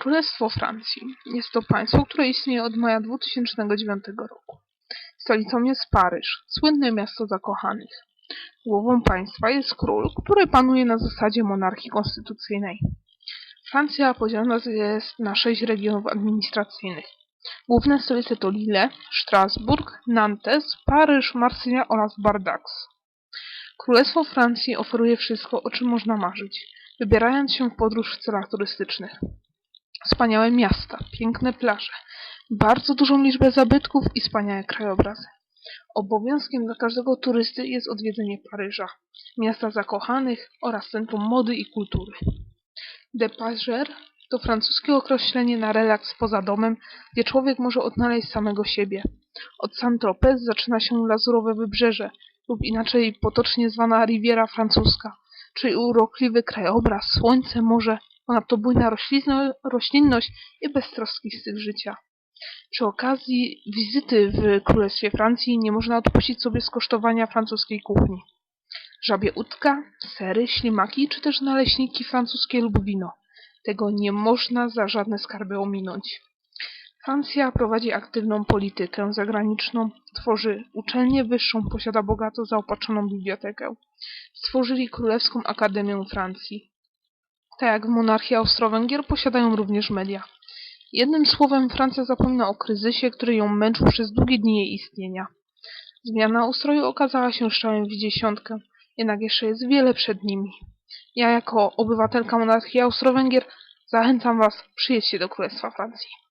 Królestwo Francji jest to państwo, które istnieje od maja 2009 roku. Stolicą jest Paryż, słynne miasto zakochanych. Głową państwa jest król, który panuje na zasadzie monarchii konstytucyjnej. Francja podzielona jest na sześć regionów administracyjnych. Główne stolice to Lille, Strasburg, Nantes, Paryż, Marsylia oraz Bardax. Królestwo Francji oferuje wszystko, o czym można marzyć, wybierając się w podróż w celach turystycznych. Wspaniałe miasta, piękne plaże, bardzo dużą liczbę zabytków i wspaniałe krajobrazy. Obowiązkiem dla każdego turysty jest odwiedzenie Paryża, miasta zakochanych oraz centrum mody i kultury. Depager to francuskie określenie na relaks poza domem, gdzie człowiek może odnaleźć samego siebie. Od Saint-Tropez zaczyna się lazurowe wybrzeże, lub inaczej potocznie zwana Riviera Francuska, czyli urokliwy krajobraz, słońce, morze, ponadto bujna roślinność i beztroski styl życia. Przy okazji wizyty w Królestwie Francji nie można odpuścić sobie skosztowania francuskiej kuchni. Żabie udka, sery, ślimaki czy też naleśniki francuskie lub wino. Tego nie można za żadne skarby ominąć. Francja prowadzi aktywną politykę zagraniczną, tworzy uczelnię wyższą, posiada bogato zaopatrzoną bibliotekę. Stworzyli Królewską Akademię Francji. Tak jak w monarchii Austro-Węgier posiadają również media. Jednym słowem Francja zapomina o kryzysie, który ją męczył przez długie dni jej istnienia. Zmiana ustroju okazała się strzałem w dziesiątkę, jednak jeszcze jest wiele przed nimi. Ja jako obywatelka monarchii Austro-Węgier zachęcam Was, przyjedźcie do Królestwa Francji.